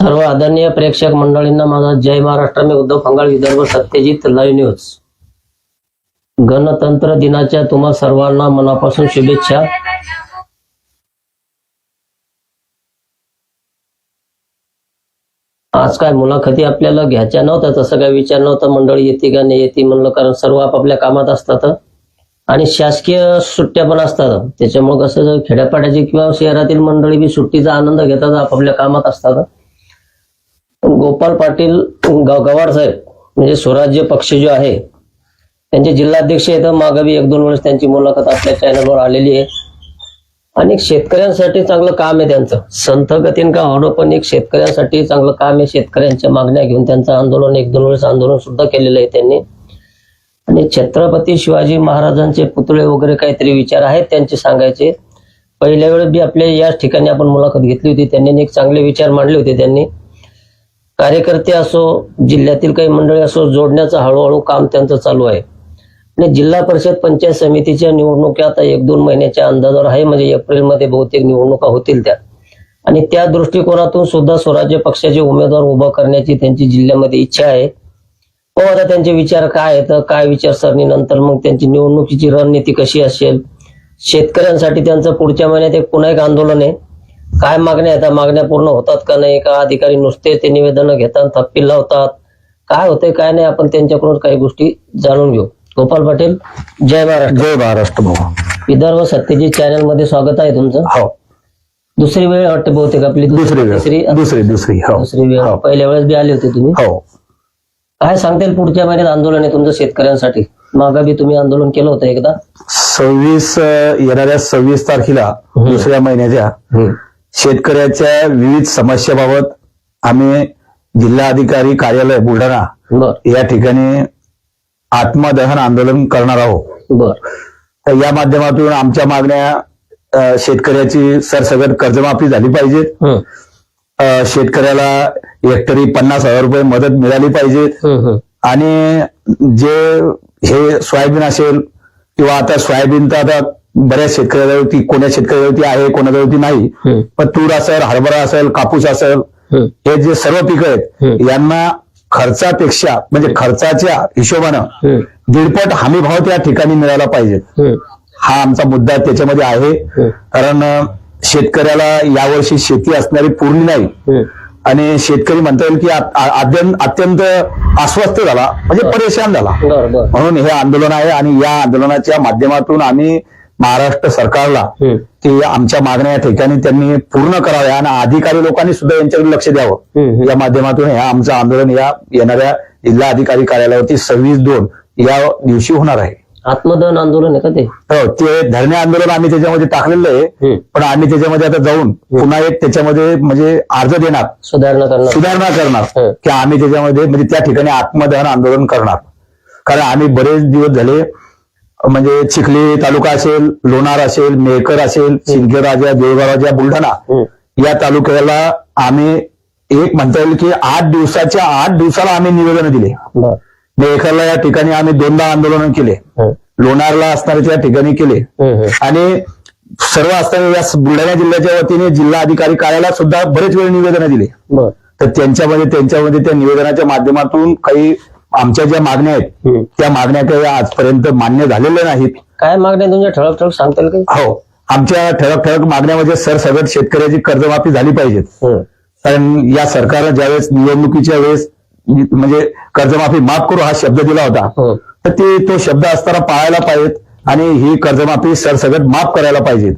सर्व आदरणीय प्रेक्षक मंडळींना माझा जय महाराष्ट्र. मी उद्धव फंगाळ विदर्भ सत्यजित लाईव्ह न्यूज गणतंत्र दिनाच्या तुम्हा सर्वांना मनापासून शुभेच्छा. आज काय मुलाखती आपल्याला घ्यायच्या नव्हत्या तसं काय विचार नव्हता. मंडळी येते का नाही येते म्हणलं कारण सर्व आपापल्या कामात असतात. आणि शासकीय सुट्ट्या पण असतात. त्याच्यामुळे कसं खेड्यापाड्याची किंवा शहरातील मंडळी बी सुट्टीचा आनंद घेतात आपापल्या कामात असतात. गोपाल पाटील गवार गवाड साहेब म्हणजे स्वराज्य पक्ष जो आहे त्यांचे जिल्हाध्यक्ष आहेत. मागावी एक दोन वेळेस त्यांची मुलाखत आपल्या चॅनलवर आलेली आहे. आणि शेतकऱ्यांसाठी चांगलं काम आहे त्यांचं. संथ गतीन का होणं पण एक शेतकऱ्यांसाठी चांगलं काम आहे. शेतकऱ्यांच्या मागण्या घेऊन त्यांचं आंदोलन एक दोन वेळेस आंदोलन सुद्धा केलेलं आहे त्यांनी. आणि छत्रपती शिवाजी महाराजांचे पुतळे वगैरे काहीतरी विचार आहेत त्यांचे सांगायचे. पहिल्या वेळेस बी आपल्या या ठिकाणी आपण मुलाखत घेतली होती. त्यांनी एक चांगले विचार मांडले होते त्यांनी. कार्यकर्ते असो जिल्ह्यातील काही मंडळी असो जोडण्याचं हळूहळू काम त्यांचं चालू आहे. आणि जिल्हा परिषद पंचायत समितीच्या निवडणुका आता एक दोन महिन्याच्या अंदाजावर आहे म्हणजे एप्रिलमध्ये बहुतेक निवडणुका होतील त्या. आणि त्या दृष्टिकोनातून सुद्धा स्वराज्य पक्षाचे उमेदवार उभा करण्याची त्यांची जिल्ह्यामध्ये इच्छा आहे. हो आता त्यांचे विचार काय आहेत काय विचारसरणी नंतर मग त्यांची निवडणुकीची रणनीती कशी असेल? शेतकऱ्यांसाठी त्यांचं पुढच्या महिन्यात एक पुन्हा एक आंदोलन आहे. काय मागण्या आहेत? त्या मागण्या पूर्ण होतात का नाही? का अधिकारी नुसते ते निवेदन घेतात थप्पी लावतात? काय होतंय काय नाही? आपण त्यांच्याकडून काही गोष्टी जाणून घेऊ. गोपाल पाटील जय महाराष्ट्र. जय महाराष्ट्र भाऊ. विदर्भ सत्यजित चॅनलमध्ये स्वागत आहे तुमचं. हो. दुसरी वेळ वाटते बहुतेक आपली? दुसरी तिसरी? दुसरी दुसरी हो. दुसरी वेळ. हो. पहिल्या वेळेस बी आले होते तुम्ही? हो. काय सांगता येईल पुढच्या महिन्यात आंदोलन आहे तुमचं शेतकऱ्यांसाठी? मागा बी तुम्ही आंदोलन केलं होतं एकदा. सव्वीस येणाऱ्या सव्वीस तारखेला दुसऱ्या महिन्याच्या शेतकऱ्याच्या विविध समस्याबाबत आम्ही जिल्हाधिकारी कार्यालय बुलढाणा बर. या ठिकाणी आत्मदहन आंदोलन करणार आहोत. बर. तर या माध्यमातून आमच्या मागण्या अं, शेतकऱ्याची सरसगट कर्जमाफी झाली पाहिजे हम्म, अं, शेतकऱ्याला हेक्टरी पन्नास हजार रुपये मदत मिळाली पाहिजे हम्म, हम्म. आणि जे हे सोयाबीन असेल किंवा आता सोयाबीन तर आता बऱ्याच शेतकऱ्यावरती कोण्या शेतकऱ्यावरती आहे कोणावरती नाही. पण तूर असेल हरभरा असेल कापूस असेल. हे जे सर्व पिकं आहेत. यांना खर्चापेक्षा म्हणजे खर्चाच्या हिशोबानं दीडपट हमी भाव त्या ठिकाणी मिळाला पाहिजे. हम्म, हा आमचा मुद्दा त्याच्यामध्ये आहे. कारण शेतकऱ्याला यावर्षी शेती असणारी पूर्ण नाही. आणि शेतकरी म्हणता येईल की अत्यंत अस्वस्थ झाला म्हणजे परेशान झाला. म्हणून हे आंदोलन आहे आणि या आंदोलनाच्या माध्यमातून आम्ही महाराष्ट्र सरकारला की आमच्या मागण्या या ठिकाणी त्यांनी पूर्ण कराव्या आणि अधिकारी लोकांनी सुद्धा यांच्याकडे लक्ष द्यावं. या माध्यमातून हे आमचं आंदोलन या येणाऱ्या जिल्हा अधिकारी कार्यालयावरती सव्वीस दोन या दिवशी होणार आहे. आत्मदहन आंदोलन आहे का ते? हो ते धरणे आंदोलन आम्ही त्याच्यामध्ये टाकलेलं आहे. पण आम्ही त्याच्यामध्ये आता जाऊन पुन्हा एक त्याच्यामध्ये म्हणजे अर्ज देणार. सुधारणा करणार. सुधारणा करणार. की आम्ही त्याच्यामध्ये म्हणजे त्या ठिकाणी आत्मदहन आंदोलन करणार. कारण आम्ही बरेच दिवस झाले म्हणजे चिखली तालुका असेल लोणार असेल मेहकर असेल सिंदखेड राजा देवगाव राजा बुलढाणा या तालुक्याला आम्ही एक म्हणता येईल की आठ दिवसाच्या आठ दिवसाला आम्ही निवेदन दिले. बर. मेहकरला या ठिकाणी आम्ही दोनदा आंदोलन केले. लोणारला असणारे त्या ठिकाणी केले. आणि सर्व असताना या बुलढाणा जिल्ह्याच्या वतीने जिल्हा अधिकारी कार्यालयात सुद्धा बरेच वेळ निवेदन दिले. तर त्यांच्यामध्ये त्यांच्यामध्ये त्या निवेदनाच्या माध्यमातून काही आमच्या ज्या मागण्या आहेत. त्या मागण्या काही आजपर्यंत मान्य झालेल्या नाहीत. काय मागण्या तुमच्या? ठळक ठळक सांगता येईल काही हो. आमच्या ठळक ठळक मागण्यामध्ये सरसगट शेतकऱ्याची कर्जमाफी झाली पाहिजे. कारण या सरकारनं ज्यावेळेस निवडणुकीच्या वेळेस म्हणजे कर्जमाफी माफ करू हा शब्द दिला होता. तर ते तो शब्द असताना पाळायला पाहिजेत आणि ही कर्जमाफी सरसगट माफ करायला पाहिजे